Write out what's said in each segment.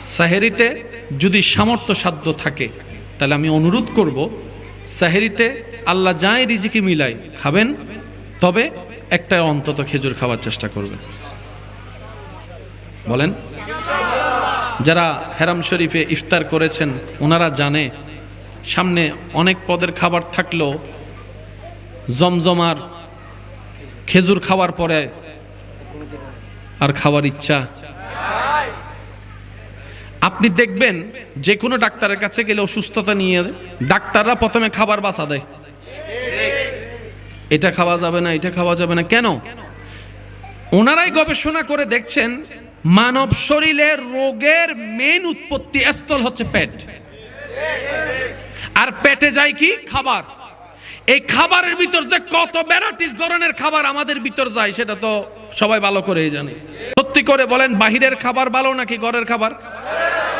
সাহেরিতে যদি সামর্থ্য সাধ্য থাকে, তাহলে আমি অনুরোধ করব, সাহেরিতে আল্লাহ যাই রিজিকে মিলাই খাবেন, তবে একটা অন্তত খেজুর খাওয়ার চেষ্টা করবেন। বলেন, যারা হেরাম শরীফে ইফতার করেছেন, ওনারা জানে, সামনে অনেক পদের খাবার থাকলেও জমজমার খেজুর খাওয়ার পরে আর খাওয়ার ইচ্ছা আপনি দেখবেন যে কোনো ডাক্তারের কাছে গেলে অসুস্থতা নিয়ে ডাক্তাররা প্রথমে খাবার বাসা দেয়। এটা খাওয়া যাবে না, এটা খাওয়া যাবে না। কেন? ওনারাই গবেষণা করে দেখছেন মানব শরীরের রোগের মেন উৎপত্তি স্থল হচ্ছে পেট। আর পেটে যায় কি? খাবার। এই খাবারের ভিতর যে কত ভ্যারাইটিস ধরনের খাবার আমাদের ভিতর যায়, সেটা তো সবাই ভালো করেই জানে। সত্যি করে বলেন, বাহিরের খাবার ভালো নাকি ঘরের খাবার?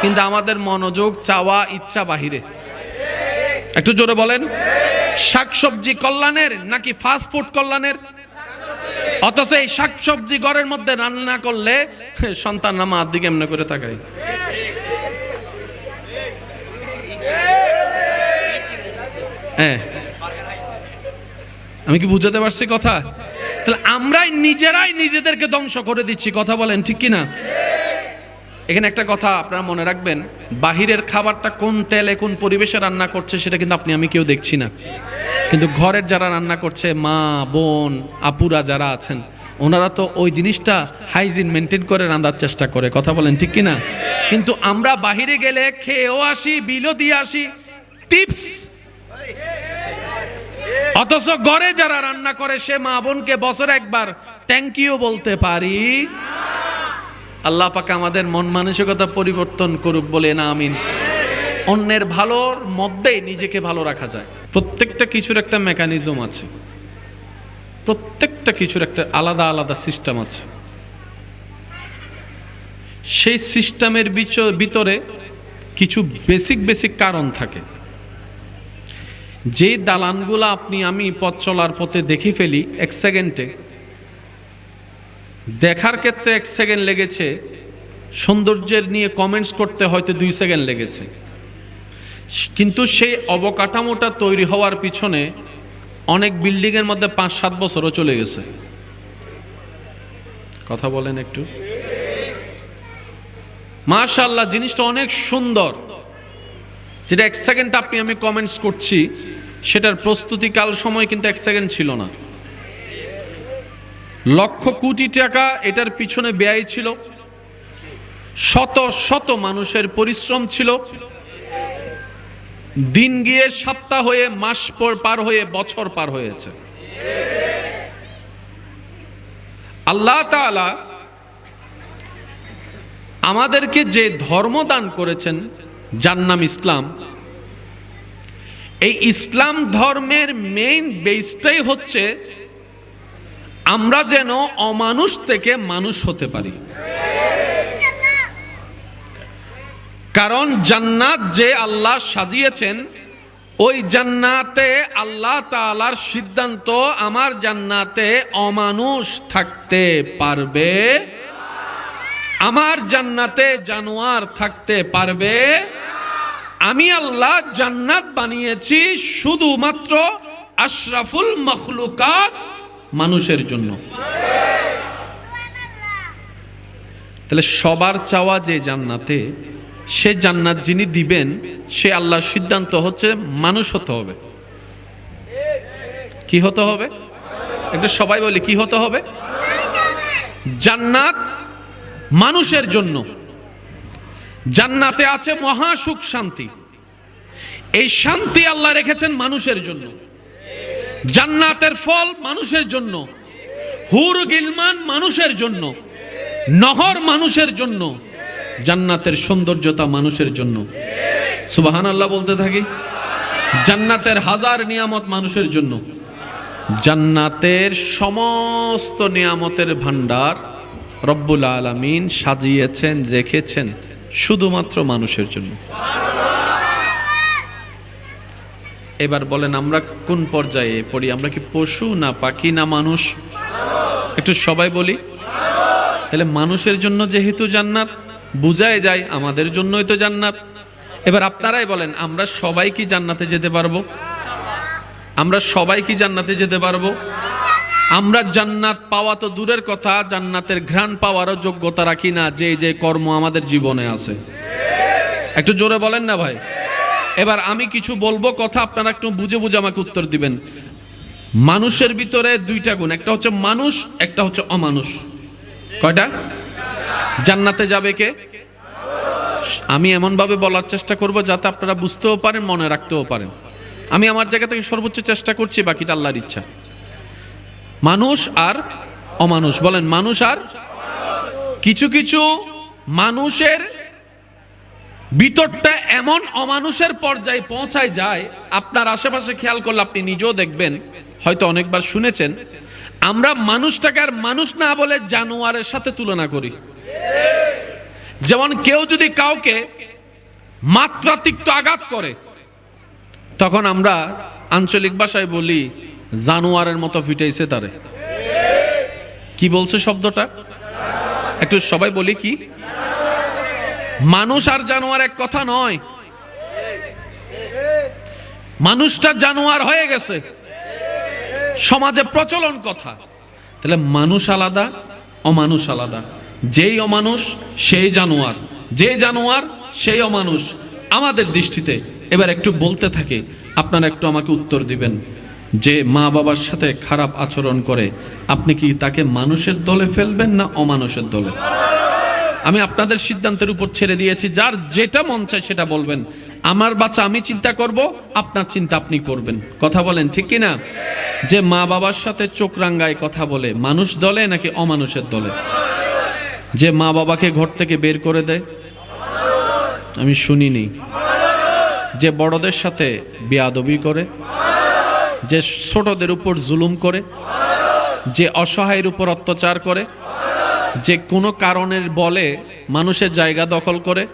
কিন্তু আমাদের মনোযোগ, চাওয়া, ইচ্ছা বাহিরে। একটু জোরে বলেন, শাকসবজি কল্যাণের নাকি ফাস্ট ফুড কল্যাণের? অথচ এই শাকসবজি ঘরের মধ্যে রান্না করলে সন্তান নামা হাত দিকে এমনি করে তাকাই হ্যাঁ। আমি কি বুঝাতে পারছি কথা? তাহলে আমরাই নিজেরাই নিজেদেরকে ধ্বংস করে দিচ্ছি, কথা বলেন ঠিক কি না এখানে একটা কথা আপনারা মনে রাখবেন, বাহিরের খাবারটা কোন তেলে, কোন পরিবেশে রান্না করছে সেটা কিন্তু আপনি, আমি কেউ দেখছি না। কিন্তু ঘরের যারা রান্না করছে, মা, বোন, আপুরা যারা আছেন, ওনারা তো ওই জিনিসটা হাইজিন মেনটেন করে রান্নার চেষ্টা করে, কথা বলেন ঠিক কি না কিন্তু আমরা বাহিরে গেলে খেয়েও আসি, বিলও দিয়ে আসি, টিপস অথচ ঘরে যারা রান্না করে, সে মা বোনকে বছরে একবার থ্যাংক ইউ বলতে পারি। আল্লাহ পাকে আমাদের মন মানসিকতা পরিবর্তন করুক বলে না, আমিন। অন্যের ভালোর মধ্যেই নিজেকে ভালো রাখা যায়। প্রত্যেকটা কিছুর একটা মেকানিজম আছে। প্রত্যেকটা কিছুর একটা আলাদা আলাদা সিস্টেম আছে। সেই সিস্টেমের ভিতরে কিছু বেসিক বেসিক কারণ থাকে। যে দালানগুলো আপনি, আমি পথ চলার পথে দেখে ফেলি, এক সেকেন্ডে। দেখার ক্ষেত্রে এক সেকেন্ড লেগেছে। সৌন্দর্যের নিয়ে কমেন্টস করতে হয়তো দুই সেকেন্ড লেগেছে। কিন্তু সেই অবকাঠামোটা তৈরি হওয়ার পিছনে অনেক বিল্ডিংয়ের মধ্যে পাঁচ, সাত বছরও চলে গেছে। কথা বলেন একটু। মাশাল্লাহ জিনিসটা অনেক সুন্দর। যেটা এক সেকেন্ড আপনি, আমি কমেন্টস করছি। সেটার প্রস্তুতিকাল সময় কিন্তু এক সেকেন্ড ছিল না। লক্ষ কোটি টাকা এটার পিছনে ব্যয় ছিল। শত শত মানুষের পরিশ্রম ছিল। দিন গিয়ে সপ্তাহ হয়ে, মাস পর পার হয়ে, বছর পার হয়েছে। আল্লাহ তাআলা আমাদেরকে যে ধর্ম দান করেছেন যার নাম ইসলাম এই ইসলাম ধর্মের মেইন বেসটাই হচ্ছে আমরা যেন অমানুষ থেকে মানুষ হতে পারি। কারণ জান্নাত যে আল্লাহ সাজিয়েছেন, ওই জান্নাতে আল্লাহ তালার সিদ্ধান্ত আমার জান্নাতে অমানুষ থাকতে পারবে, আমার জান্নাতে জানোয়ার থাকতে পারবে। আমি আল্লাহ জান্নাত বানিয়েছি শুধুমাত্র আশরাফুল মখলুকাত মানুষের জন্য। তাহলে সবার চাওয়া যে জান্নাতে, সে জান্নাত যিনি দিবেন, সে আল্লাহর সিদ্ধান্ত হচ্ছে মানুষ হতে হবে। কি হতে হবে? একটু সবাই বলি, কি হতে হবে? জান্নাত মানুষের জন্য। জান্নাতে আছে মহা সুখ শান্তি। এই শান্তি আল্লাহ রেখেছেন মানুষের জন্য। জান্নাতের ফল মানুষের জন্য। হুর গিলমান মানুষের জন্য। নহর মানুষের জন্য। জান্নাতের সৌন্দর্যতা মানুষের জন্য। সুবাহান আল্লাহ বলতে থাকি। জান্নাতের হাজার নিয়ামত মানুষের জন্য। জান্নাতের সমস্ত নিয়ামতের ভান্ডার রব্বুল আলামিন সাজিয়েছেন, রেখেছেন। শুধুমাত্র মানুষের জন্য। এবার বলেন, আমরা কোন পর্যায়ে পড়ি? আমরা কি পশু না পাখি না মানুষ? একটু সবাই বলি। তাহলে মানুষের জন্য যেহেতু জান্নাত, বুঝাই যায় আমাদের জন্যই তো জান্নাত। এবার আপনারাই বলেন, আমরা সবাই কি জান্নাতে যেতে পারব? আমরা সবাই কি জান্নাতে যেতে পারব? আমরা জান্নাত পাওয়া তো দূরের কথা, জান্নাতের ঘ্রাণ পাওয়ারও যোগ্যতা রাখি না, যে যে কর্ম আমাদের জীবনে আছে। একটু জোরে বলেন না ভাই? এবার আমি কিছু বলব কথা, আপনারা একটু বুঝে বুঝে আমাকে উত্তর দিবেন। মানুষের ভিতরে দুইটা গুণ, একটা হচ্ছে মানুষ, একটা হচ্ছে অমানুষ। কয়টা? জান্নাতে যাবে কে? আমি এমনভাবে বলার চেষ্টা করব যাতে আপনারা বুঝতেও পারেন, মনে রাখতেও পারেন। আমি আমার জায়গা থেকে সর্বোচ্চ চেষ্টা করছি, বাকিটা আল্লাহর ইচ্ছা। মানুষ আর অমানুষ। বলেন, মানুষ আর কিছু কিছু মানুষের ভিতরটা এমন অমানুষের পর্যায়ে পৌঁছায় যায়, আপনার আশেপাশে খেয়াল করলে আপনি নিজেও দেখবেন, হয়তো অনেকবার শুনেছেন, আমরা মানুষটাকে আর মানুষ না বলে জানোয়ারের সাথে তুলনা করি। যেমন কেউ যদি কাউকে মাত্রাতিক্ত আঘাত করে, তখন আমরা আঞ্চলিক ভাষায় বলি জানোয়ারের মতো ফিটাইছে তারে। কি বলছে শব্দটা? একটু সবাই বলি কি? মানুষ আর জানোয়ার এক কথা নয়। মানুষটা জানোয়ার হয়ে গেছে। সমাজে প্রচলন কথা। তাহলে মানুষ আলাদা, অমানুষ আলাদা। যেই অমানুষ, সেই জানোয়ার। যে জানোয়ার, সেই অমানুষ। আমাদের দৃষ্টিতে এবার একটু বলতে থাকে, আপনারা একটু আমাকে উত্তর দিবেন। যে মা বাবার সাথে খারাপ আচরণ করে, আপনি কি তাকে মানুষের দলে ফেলবেন না অমানুষের দলে? আমি আপনাদের সিদ্ধান্তের উপর ছেড়ে দিয়েছি, যার যেটা মন চায় সেটা বলবেন। আমার বাচ্চা, আমি চিন্তা করব, আপনার চিন্তা আপনি করবেন। কথা বলেন, ঠিক কি না যে মা বাবার সাথে চোখ রাঙ্গায় কথা বলে, মানুষ দলে নাকি অমানুষের দলে? যে মা বাবাকে ঘর থেকে বের করে দেয়? আমি শুনিনি। যে বড়দের সাথে বেয়াদবি করে? যে ছোটদের উপর জুলুম করে, যে অসহায়ের উপর অত্যাচার করে, যে কোনো কারণের বলে মানুষের জায়গা দখল করে,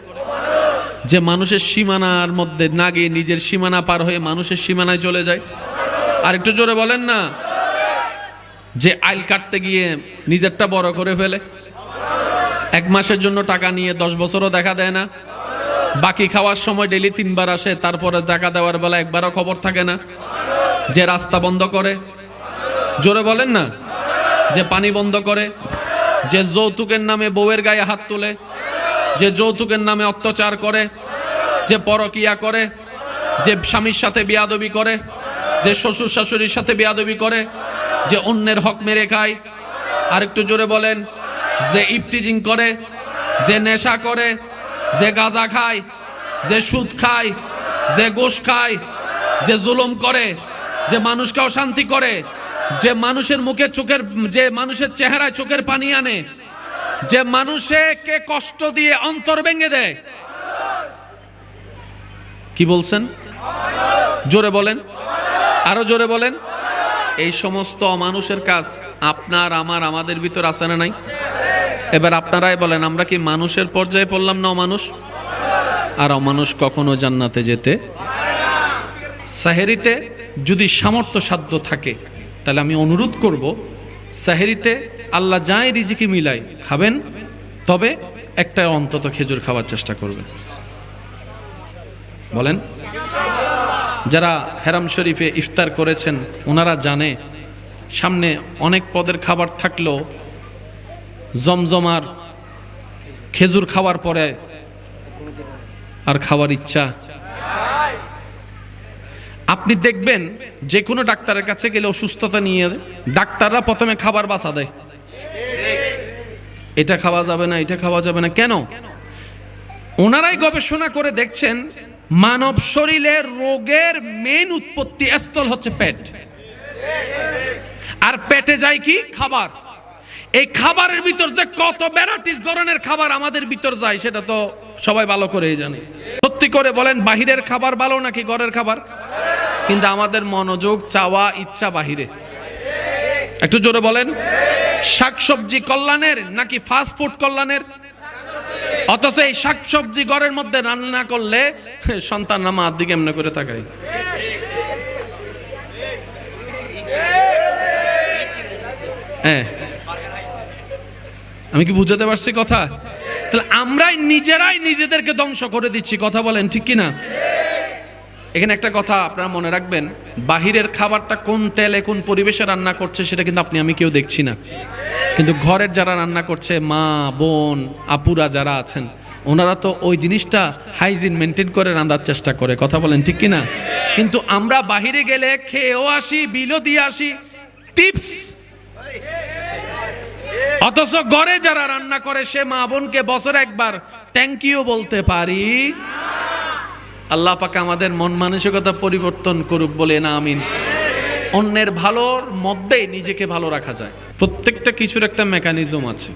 যে মানুষের সীমানার মধ্যে না গিয়ে নিজের সীমানা পার হয়ে মানুষের সীমানায় চলে যায়। আর একটু জোরে বলেন না, যে আইল কাটতে গিয়ে নিজেরটা বড় করে ফেলে। এক মাসের জন্য টাকা নিয়ে দশ বছরও দেখা দেয় না। বাকি খাওয়ার সময় ডেলি তিনবার আসে, তারপরে টাকা দেওয়ার বেলা একবারও খবর থাকে না। যে রাস্তা বন্ধ করে, জোরে বলেন না, যে পানি বন্ধ করে, যে যৌতুকের নামে বউয়ের গায়ে হাত তোলে, যে যৌতুকের নামে অত্যাচার করে, যে পরকিয়া করে, যে স্বামীর সাথে বিয়াদবি করে, যে শ্বশুর শাশুড়ির সাথে বিয়াদবি করে, যে অন্যের হক মেরে খায়। আর একটু জোরে বলেন, যে ইফটিজিং করে, যে নেশা করে, যে গাঁজা খায়, যে সুদ খায়, যে গোশ খায়, যে জুলুম করে যে মানুষকে অশান্তি করে, যে মানুষের মুখে চোখের, যে মানুষের চেহারায় চোখের পানি আনে, যে মানুষকে কষ্ট দিয়ে অন্তর ভেঙে দেয়। কি বলছেন? জোরে বলেন। আরও জোরে বলেন। এই সমস্ত অমানুষের কাজ আপনার, আমার, আমাদের ভিতর আছে না নাই? এবার আপনারাই বলেন, আমরা কি মানুষের পর্যায়ে পড়লাম না অমানুষ? আর অমানুষ কখনো জান্নাতে যেতে সাহেরিতে যদি সামর্থ্য সাধ্য থাকে, তাহলে আমি অনুরোধ করব, সাহেরিতে আল্লাহ যাই রিজিকে মিলাই খাবেন, তবে একটা অন্তত খেজুর খাওয়ার চেষ্টা করবেন। বলেন, যারা হেরাম শরীফে ইফতার করেছেন, ওনারা জানে, সামনে অনেক পদের খাবার থাকলেও জমজমার খেজুর খাওয়ার পরে আর খাওয়ার ইচ্ছা আপনি দেখবেন যে কোনো ডাক্তারের কাছে গেলে অসুস্থতা নিয়ে ডাক্তাররা প্রথমে খাবার বাসা দেয়। এটা খাওয়া যাবে না, এটা খাওয়া যাবে না। কেন? ওনারাই গবেষণা করে দেখছেন মানব শরীরের রোগের মেন উৎপত্তি স্থল হচ্ছে পেট। আর পেটে যায় কি? খাবার। এই খাবারের ভিতর যে কত ভ্যারাইটিস ধরনের খাবার আমাদের ভিতর যায়, সেটা তো সবাই ভালো করেই জানে। সত্যি করে বলেন, বাহিরের খাবার ভালো নাকি ঘরের খাবার? কিন্তু আমাদের মনোযোগ, চাওয়া, ইচ্ছা বাহিরে। একটু জোরে বলেন, শাকসবজি কল্যাণের নাকি ফাস্ট ফুড কল্যাণের? অথচ এই শাকসবজি ঘরের মধ্যে রান্না করলে সন্তান নামা দিকে এমনি করে তাকাই হ্যাঁ। আমি কি বুঝাতে পারছি কথা? তাহলে আমরাই নিজেরাই নিজেদেরকে ধ্বংস করে দিচ্ছি, কথা বলেন ঠিক কি না এখানে একটা কথা আপনারা মনে রাখবেন, বাহিরের খাবারটা কোন তেলে কোন পরিবেশে রান্না করছে সেটা কিন্তু আপনি, আমি কেউ দেখছি না। কিন্তু ঘরের যারা রান্না করছে, মা, বোন, আপুরা যারা আছেন, ওনারা তো ওই জিনিসটা হাইজিন মেনটেন করে রান্নার চেষ্টা করে, কথা বলেন ঠিক কি না কিন্তু আমরা বাহিরে গেলে খেয়েও আসি, বিলও দিয়ে আসি, টিপস। অথচ ঘরে যারা রান্না করে, সে মা বোনকে বছর একবার থ্যাংক ইউ বলতে পারি। আল্লাহ পাকে আমাদের মন মানসিকতা পরিবর্তন করুক বলে না, আমিন। অন্যের ভালোর মধ্যেই নিজেকে ভালো রাখা যায়। প্রত্যেকটা কিছুর একটা মেকানিজম আছে।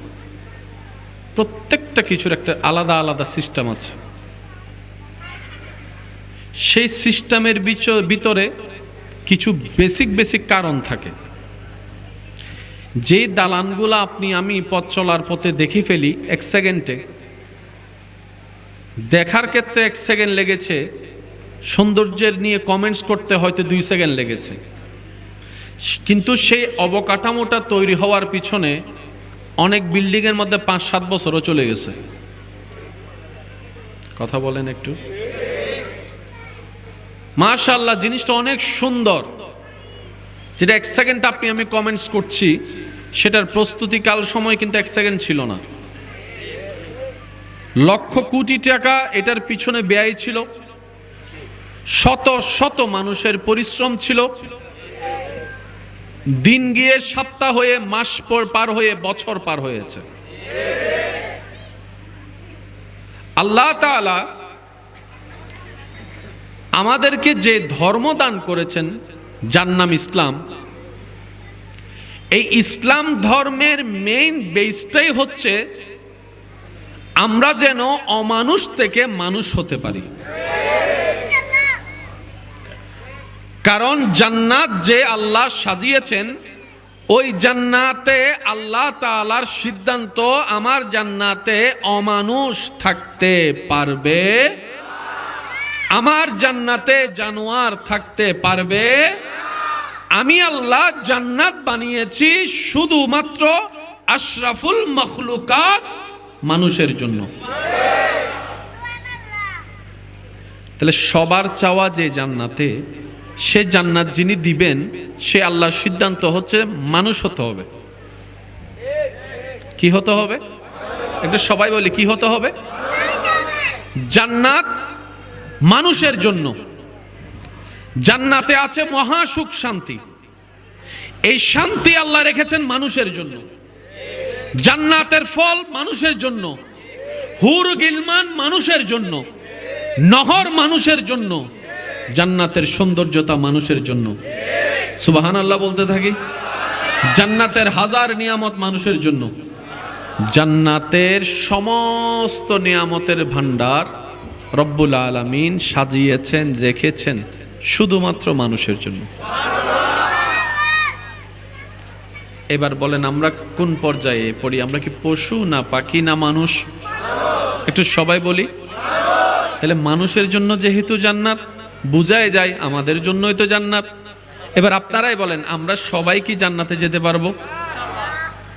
প্রত্যেকটা কিছুর একটা আলাদা আলাদা সিস্টেম আছে। সেই সিস্টেমের ভিতরে কিছু বেসিক বেসিক কারণ থাকে। যে দালানগুলো আপনি, আমি পথ চলার পথে দেখে ফেলি, এক সেকেন্ডে দেখার ক্ষেত্রে এক সেকেন্ড লেগেছে। সৌন্দর্যের নিয়ে কমেন্টস করতে হয়তো দুই সেকেন্ড লেগেছে। কিন্তু সেই অবকাঠামোটা তৈরি হওয়ার পিছনে অনেক বিল্ডিংয়ের মধ্যে পাঁচ সাত বছরও চলে গেছে। কথা বলেন একটু। মাশাল্লাহ জিনিসটা অনেক সুন্দর। যেটা এক সেকেন্ড আপনি আমি কমেন্টস করছি, সেটার প্রস্তুতিকাল সময় কিন্তু এক সেকেন্ড ছিল না। লক্ষ কোটি টাকা এটার পিছনে ব্যয় ছিল। শত শত মানুষের পরিশ্রম ছিল। দিন গিয়ে সপ্তাহ হয়ে, মাস পর পার হয়ে, বছর পার হয়েছে। আল্লাহ তাআলা আমাদেরকে যে ধর্ম দান করেছেন যার নাম ইসলাম, এই ইসলাম ধর্মের মেইন বেসটাই হচ্ছে আমরা যেন অমানুষ থেকে মানুষ হতে পারি। কারণ জান্নাত যে আল্লাহ সাজিয়েছেন, ওই জান্নাতে আল্লাহ তাআলার সিদ্ধান্ত আমার জান্নাতে অমানুষ থাকতে পারবে, আমার জান্নাতে জানোয়ার থাকতে পারবে। আমি আল্লাহ জান্নাত বানিয়েছি শুধুমাত্র আশরাফুল মখলুকাত মানুষের জন্য। তাহলে সবার চাওয়া যে জান্নাতে, সে জান্নাত যিনি দিবেন, সে আল্লাহর সিদ্ধান্ত হচ্ছে মানুষ হতে হবে। কি হতে হবে? একটু সবাই বলি, কি হতে হবে? জান্নাত মানুষের জন্য। জান্নাতে আছে মহা সুখ শান্তি। এই শান্তি আল্লাহ রেখেছেন মানুষের জন্য। জান্নাতের ফল মানুষের জন্য, হুর গিলমান মানুষের জন্য, নহর মানুষের জন্য, জান্নাতের সৌন্দর্যতা মানুষের জন্য। সুবাহান আল্লাহ বলতে থাকি, জান্নাতের হাজার নিয়ামত মানুষের জন্য। জান্নাতের সমস্ত নিয়ামতের ভান্ডার রব্বুল আলামিন সাজিয়েছেন, রেখেছেন শুধুমাত্র মানুষের জন্য। এবার বলেন, আমরা কোন পর্যায়ে পড়ি? আমরা কি পশু না পাখি না মানুষ? একটু সবাই বলি। তাহলে মানুষের জন্য যেহেতু জান্নাত, বুঝাই যায় আমাদের জন্যই তো জান্নাত। এবার আপনারাই বলেন, আমরা সবাই কি জান্নাতে যেতে পারব?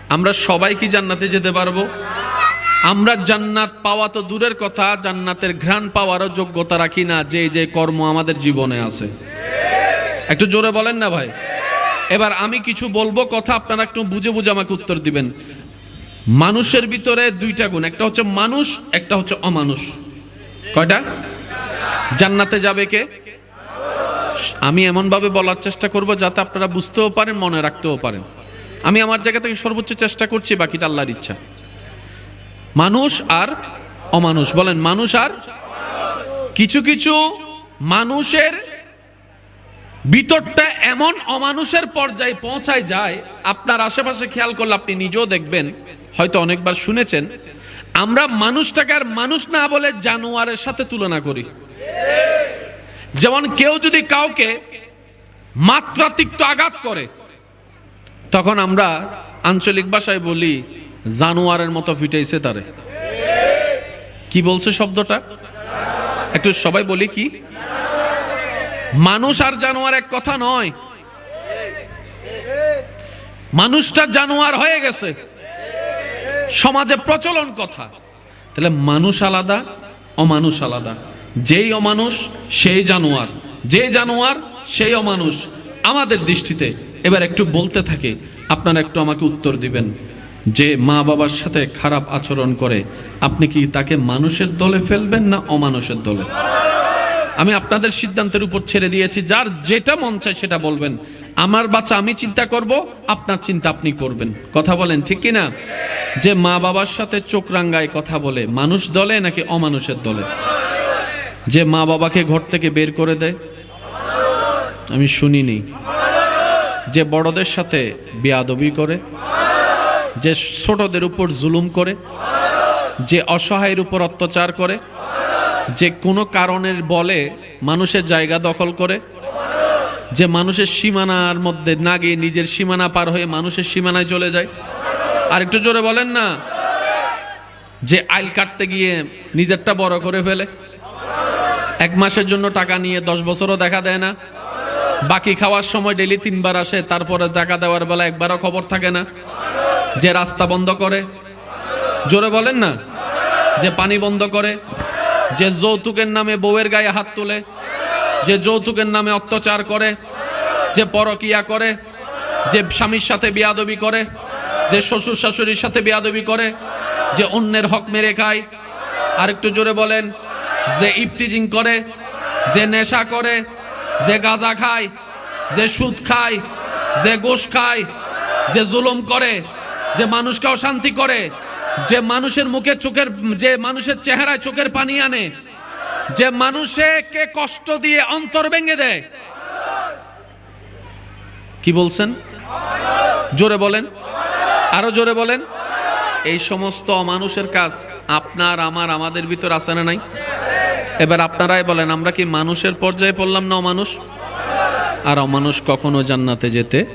আমরা সবাই কি জান্নাতে যেতে পারব? আমরা জান্নাত পাওয়া তো দূরের কথা, জান্নাতের ঘ্রাণ পাওয়ারও যোগ্যতা রাখি না, যে যে কর্ম আমাদের জীবনে আছে। একটু জোরে বলেন না ভাই। এবার আমি কিছু বলব কথা, আপনারা একটু বুঝে বুঝে আমাকে উত্তর দিবেন। মানুষের ভিতরে দুইটা গুণ, একটা হচ্ছে মানুষ, একটা হচ্ছে অমানুষ। কয়টা? জান্নাতে যাবে কে? আমি এমনভাবে বলার চেষ্টা করব যাতে আপনারা বুঝতেও পারেন, মনে রাখতেও পারেন। আমি আমার জায়গা থেকে সর্বোচ্চ চেষ্টা করছি, বাকিটা আল্লাহর ইচ্ছা। মানুষ আর অমানুষ, বলেন, মানুষ আর কিছু কিছু মানুষের ভিতরটা এমন অমানুষের পর্যায়ে পৌঁছায় যায়, আপনার আশেপাশে খেয়াল করলে আপনি নিজেও দেখবেন, হয়তো অনেকবার শুনেছেন, আমরা মানুষটাকে আর মানুষ না বলে জানোয়ারের সাথে তুলনা করি। যেমন কেউ যদি কাউকে মাত্রাতিক্ত আঘাত করে, তখন আমরা আঞ্চলিক ভাষায় বলি, জানোয়ারের মতো ফিটাইছে তারে। কি বলছে শব্দটা? একটু সবাই বলি কি? মানুষ আর জানোয়ার এক কথা নয়। মানুষটা জানোয়ার হয়ে গেছে। সমাজে প্রচলন কথা। তাহলে মানুষ আলাদা, অমানুষ আলাদা। যেই অমানুষ, সেই জানোয়ার। যে জানোয়ার, সেই অমানুষ। আমাদের দৃষ্টিতে এবার একটু বলতে থাকে, আপনারা একটু আমাকে উত্তর দিবেন। যে মা বাবার সাথে খারাপ আচরণ করে, আপনি কি তাকে মানুষের দলে ফেলবেন না অমানুষের দলে? আমি আপনাদের সিদ্ধান্তের উপর ছেড়ে দিয়েছি, যার যেটা মন চায় সেটা বলবেন। আমার বাচ্চা, আমি চিন্তা করব, আপনার চিন্তা আপনি করবেন। কথা বলেন, ঠিক কি না যে মা বাবার সাথে চোখ রাঙ্গায় কথা বলে, মানুষ দলে নাকি অমানুষের দলে? যে মা বাবাকে ঘর থেকে বের করে দেয়? আমি শুনিনি। যে বড়দের সাথে বেয়াদবি করে? যে ছোটদের উপর জুলুম করে? যে অসহায়ের উপর অত্যাচার করে? যে কোনো কারণের বলে মানুষের জায়গা দখল করে, যে মানুষের সীমানার মধ্যে না গিয়ে নিজের সীমানা পার হয়ে মানুষের সীমানায় চলে যায়। আর একটু জোরে বলেন না, যে আইল কাটতে গিয়ে নিজেরটা বড় করে ফেলে। এক মাসের জন্য টাকা নিয়ে দশ বছরও দেখা দেয় না। বাকি খাওয়ার সময় ডেলি তিনবার আসে, তারপরে দেখা দেওয়ার বেলা একবারও খবর থাকে না। যে রাস্তা বন্ধ করে, জোরে বলেন না, যে পানি বন্ধ করে যে যৌতুকের নামে বউয়ের গায়ে হাত তোলে, যে যৌতুকের নামে অত্যাচার করে, যে পরকিয়া করে, যে স্বামীর সাথে বিয়াদবি করে, যে শ্বশুর শাশুড়ির সাথে বিয়াদবি করে, যে অন্যের হক মেরে খায়। আর একটু জোরে বলেন, যে ইফটিজিং করে, যে নেশা করে, যে গাঁজা খায়, যে সুদ খায়, যে গোশ খায়, যে জুলুম করে, যে মানুষকে অশান্তি করে যে মানুষের মুখে চোখের, যে মানুষের চেহারায় চোখের পানি আনে, যে মানুষকে কষ্ট দিয়ে অন্তর ভেঙে দেয়। কি বলছেন? জোরে বলেন। আরও জোরে বলেন। এই সমস্ত অমানুষের কাজ আপনার, আমার, আমাদের ভিতর আছে না নাই? এবার আপনারাই বলেন, আমরা কি মানুষের পর্যায়ে পড়লাম না অমানুষ? আর অমানুষ কখনো জান্নাতে যেতে